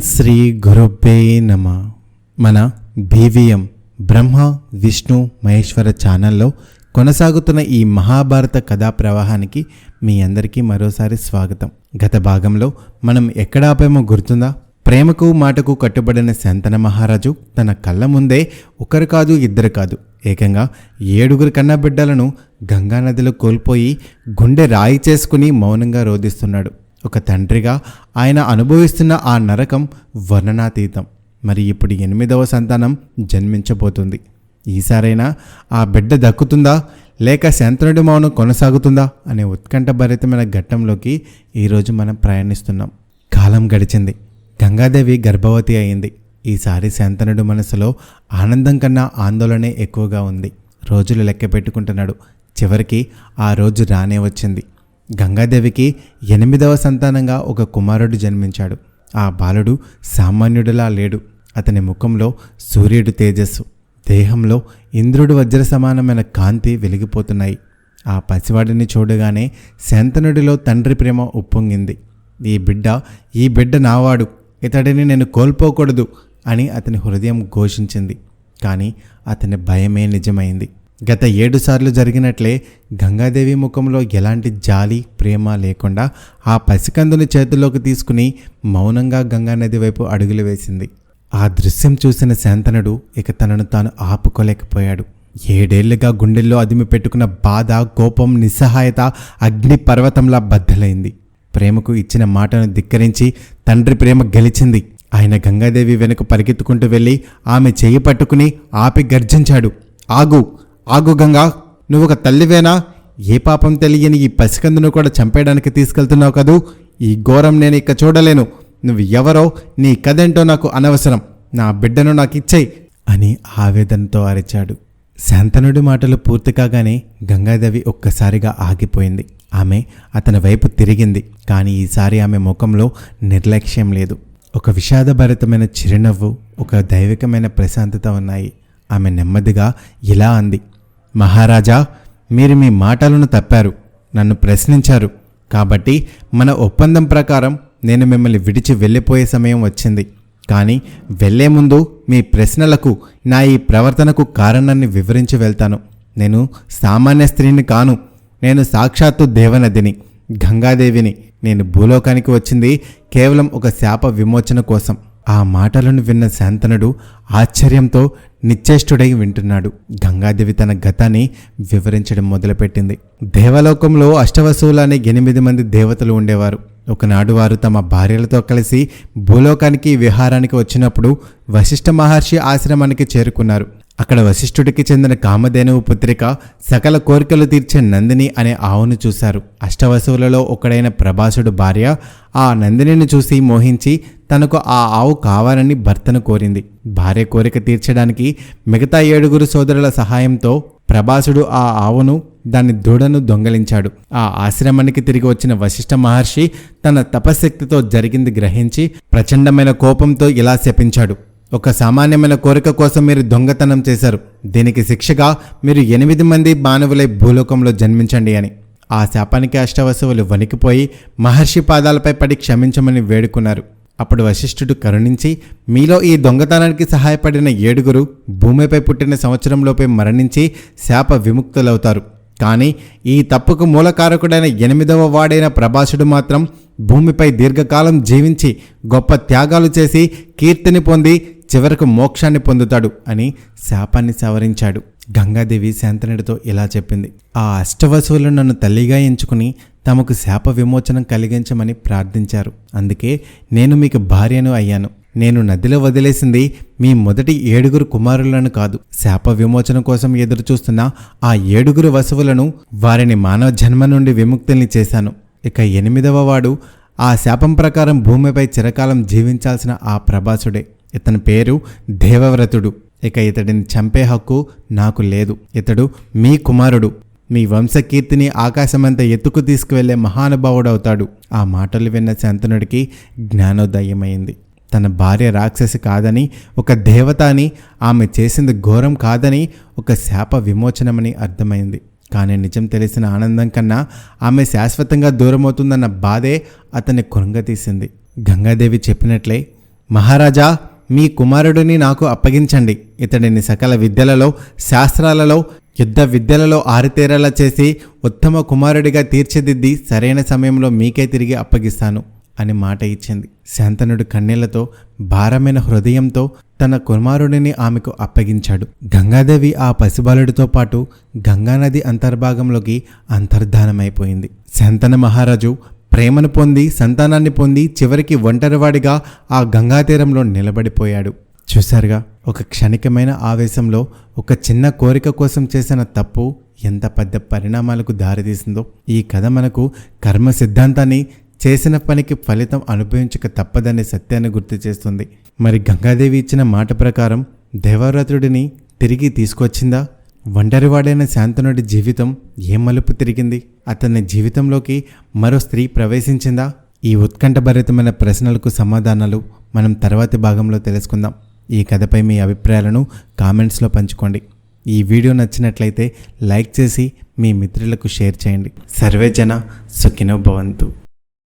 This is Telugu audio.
శ్రీ గురుబ్బే నమ మన బీవీఎం బ్రహ్మ విష్ణు మహేశ్వర ఛానల్లో కొనసాగుతున్న ఈ మహాభారత కథా ప్రవాహానికి మీ అందరికీ మరోసారి స్వాగతం. గత భాగంలో మనం ఎక్కడ ఆపామో గుర్తుందా? ప్రేమకు మాటకు కట్టుబడిన శంతన మహారాజు తన కళ్ళ ముందే ఒకరు కాదు ఇద్దరు కాదు. ఏకంగా ఏడుగురు కన్నా బిడ్డలను గంగానదిలో కోల్పోయి గుండె రాయి చేసుకుని మౌనంగా రోధిస్తున్నాడు. ఒక తండ్రిగా ఆయన అనుభవిస్తున్న ఆ నరకం వర్ణనాతీతం. మరి ఇప్పుడు ఎనిమిదవ సంతానం జన్మించబోతుంది. ఈసారైనా ఆ బిడ్డ దక్కుతుందా? లేక శంతనుడి మౌనం కొనసాగుతుందా? అనే ఉత్కంఠభరితమైన ఘట్టంలోకి ఈరోజు మనం ప్రయాణిస్తున్నాం. కాలం గడిచింది. గంగాదేవి గర్భవతి అయింది. ఈసారి శంతనుడు మనసులో ఆనందం కన్నా ఆందోళనే ఎక్కువగా ఉంది. రోజులు లెక్క పెట్టుకుంటున్నాడు. చివరికి ఆ రోజు రానే వచ్చింది. గంగాదేవికి ఎనిమిదవ సంతానంగా ఒక కుమారుడు జన్మించాడు. ఆ బాలుడు సామాన్యుడిలా లేడు. అతని ముఖంలో సూర్యుడు తేజస్సు దేహంలో ఇంద్రుడు వజ్ర సమానమైన కాంతి వెలిగిపోతున్నాయి. ఆ పసివాడిని చూడగానే శంతనుడిలో తండ్రి ప్రేమ ఉప్పొంగింది. ఈ బిడ్డ ఈ బిడ్డ నావాడు. ఇతడిని నేను కోల్పోకూడదు అని అతని హృదయం ఘోషించింది. కానీ అతని భయమే నిజమైంది. గత ఏడు సార్లు జరిగినట్లే గంగాదేవి ముఖంలో ఎలాంటి జాలి ప్రేమ లేకుండా ఆ పసికందుని చేతుల్లోకి తీసుకుని మౌనంగా గంగానది వైపు అడుగులు వేసింది. ఆ దృశ్యం చూసిన శాంతనుడు ఇక తనను తాను ఆపుకోలేకపోయాడు. ఏడేళ్ళుగా గుండెల్లో అదిమి పెట్టుకున్న బాధ కోపం నిస్సహాయత అగ్ని పర్వతంలా బద్దలైంది. ప్రేమకు ఇచ్చిన మాటను ధిక్కరించి తండ్రి ప్రేమ గెలిచింది. ఆయన గంగాదేవి వెనుక పరిగెత్తుకుంటూ వెళ్ళి ఆమె చేయి పట్టుకుని ఆపి గర్జించాడు. ఆగు! ఆగు గంగా నువ్వు ఒక తల్లివేనా? ఏ పాపం తెలియని ఈ పసికందును కూడా చంపేయడానికి తీసుకెళ్తున్నావు కదూ? ఈ ఘోరం నేను ఇక చూడలేను. నువ్వు ఎవరో నీ కథేంటో నాకు అనవసరం. నా బిడ్డను నాకు ఇచ్చేయి అని ఆవేదనతో అరిచాడు. శాంతనుడి మాటలు పూర్తి కాగానే గంగాదేవి ఒక్కసారిగా ఆగిపోయింది. ఆమె అతని వైపు తిరిగింది కానీ ఈసారి ఆమె ముఖంలో నిర్లక్ష్యం లేదు. ఒక విషాదభరితమైన చిరునవ్వు ఒక దైవికమైన ప్రశాంతత ఉన్నాయి. ఆమె నెమ్మదిగా ఇలా అంది. మహారాజా మీరు మీ మాటలను తప్పారు నన్ను ప్రశ్నించారు. కాబట్టి మన ఒప్పందం ప్రకారం నేను మిమ్మల్ని విడిచి వెళ్ళిపోయే సమయం వచ్చింది. కానీ వెళ్ళే ముందు మీ ప్రశ్నలకు నా ఈ ప్రవర్తనకు కారణాన్ని వివరించి వెళ్తాను. నేను సామాన్య స్త్రీని కాను. నేను సాక్షాత్తు దేవనదిని గంగాదేవిని. నేను భూలోకానికి వచ్చింది కేవలం ఒక శాప విమోచన కోసం. ఆ మాటలను విన్న శాంతనుడు ఆశ్చర్యంతో నిశ్చేష్టుడై వింటున్నాడు. గంగాదేవి తన గతాన్ని వివరించడం మొదలుపెట్టింది. దేవలోకంలో అష్టవసువులు అనే ఎనిమిది మంది దేవతలు ఉండేవారు. ఒకనాడు వారు తమ భార్యలతో కలిసి భూలోకానికి విహారానికి వచ్చినప్పుడు వశిష్ఠ మహర్షి ఆశ్రమానికి చేరుకున్నారు. అక్కడ వశిష్ఠుడికి చెందిన కామధేనువు పుత్రిక సకల కోరికలు తీర్చే నందిని అనే ఆవును చూశారు. అష్టవసువులలో ఒకడైన ప్రభాసుడు భార్య ఆ నందినిని చూసి మోహించి తనకు ఆ ఆవు కావాలని భర్తను కోరింది. భార్య కోరిక తీర్చడానికి మిగతా ఏడుగురు సోదరుల సహాయంతో ప్రభాసుడు ఆ ఆవును దాని దూడను దొంగలించాడు. ఆ ఆశ్రమానికి తిరిగి వచ్చిన వశిష్ఠ మహర్షి తన తపశక్తితో జరిగింది గ్రహించి ప్రచండమైన కోపంతో ఇలా శపించాడు. ఒక సామాన్యమైన కోరిక కోసం మీరు దొంగతనం చేశారు. దీనికి శిక్షగా మీరు ఎనిమిది మంది మానవులై భూలోకంలో జన్మించండి అని. ఆ శాపానికి అష్టవసువులు వణికిపోయి మహర్షి పాదాలపై పడి క్షమించమని వేడుకున్నారు. అప్పుడు వశిష్ఠుడు కరుణించి మీలో ఈ దొంగతనానికి సహాయపడిన ఏడుగురు భూమిపై పుట్టిన సంవత్సరంలోపే మరణించి శాప విముక్తులవుతారు. కానీ ఈ తప్పుకు మూలకారకుడైన ఎనిమిదవ వాడైన ప్రభాసుడు మాత్రం భూమిపై దీర్ఘకాలం జీవించి గొప్ప త్యాగాలు చేసి కీర్తిని పొంది చివరకు మోక్షాన్ని పొందుతాడు అని శాపాన్ని సవరించాడు. గంగాదేవి శాంతనుడితో ఇలా చెప్పింది. ఆ అష్టవసువులు నన్ను తల్లిగా ఎంచుకుని తమకు శాప విమోచనం కలిగించమని ప్రార్థించారు. అందుకే నేను మీకు భార్యను అయ్యాను. నేను నదిలో వదిలేసింది మీ మొదటి ఏడుగురు కుమారులను కాదు. శాప విమోచన కోసం ఎదురుచూస్తున్న ఆ ఏడుగురు వసువులను వారిని మానవ జన్మ నుండి విముక్తుల్ని చేశాను. ఇక ఎనిమిదవ వాడు ఆ శాపం ప్రకారం భూమిపై చిరకాలం జీవించాల్సిన ఆ ప్రభాసుడే. ఇతని పేరు దేవవ్రతుడు. ఇక ఇతడిని చంపే హక్కు నాకు లేదు. ఇతడు మీ కుమారుడు. మీ వంశకీర్తిని ఆకాశమంత ఎత్తుకు తీసుకువెళ్ళే మహానుభావుడవుతాడు. ఆ మాటలు విన్న శంతనుడికి జ్ఞానోదయమైంది. తన భార్య రాక్షసి కాదని ఒక దేవత అని ఆమె చేసింది ఘోరం కాదని ఒక శాప విమోచనమని అర్థమైంది. కానీ నిజం తెలిసిన ఆనందం కన్నా ఆమె శాశ్వతంగా దూరమవుతుందన్న బాధే అతన్ని కృంగతీసింది. గంగాదేవి చెప్పినట్లే మహారాజా మీ కుమారుడిని నాకు అప్పగించండి. ఇతడిని సకల విద్యలలో శాస్త్రాలలో యుద్ధ విద్యలలో ఆరితేరేలా చేసి ఉత్తమ కుమారుడిగా తీర్చిదిద్ది సరైన సమయంలో మీకే తిరిగి అప్పగిస్తాను. అని మాట ఇచ్చింది. శాంతనుడు కన్నీళ్ళతో భారమైన హృదయంతో తన కుమారుడిని ఆమెకు అప్పగించాడు. గంగాదేవి ఆ పసిబాలుడితో పాటు గంగానది అంతర్భాగంలోకి అంతర్ధానమైపోయింది. శాంతన మహారాజు ప్రేమను పొంది సంతానాన్ని పొంది చివరికి ఒంటరివాడిగా ఆ గంగా తీరంలో నిలబడిపోయాడు. చూశారుగా ఒక క్షణికమైన ఆవేశంలో ఒక చిన్న కోరిక కోసం చేసిన తప్పు ఎంత పెద్ద పరిణామాలకు దారితీసిందో. ఈ కథ మనకు కర్మ సిద్ధాంతాన్ని చేసిన పనికి ఫలితం అనుభవించక తప్పదనే సత్యాన్ని గుర్తు చేస్తుంది. మరి గంగాదేవి ఇచ్చిన మాట ప్రకారం దేవవ్రతుడిని తిరిగి తీసుకొచ్చిందా? ఒంటరివాడైన శాంతనుడి జీవితం ఏ మలుపు తిరిగింది? అతని జీవితంలోకి మరో స్త్రీ ప్రవేశించిందా? ఈ ఉత్కంఠభరితమైన ప్రశ్నలకు సమాధానాలు మనం తర్వాతి భాగంలో తెలుసుకుందాం. ఈ కథపై మీ అభిప్రాయాలను కామెంట్స్లో పంచుకోండి. ఈ వీడియో నచ్చినట్లయితే లైక్ చేసి మీ మిత్రులకు షేర్ చేయండి. సర్వే జన సుఖినో భవంతు.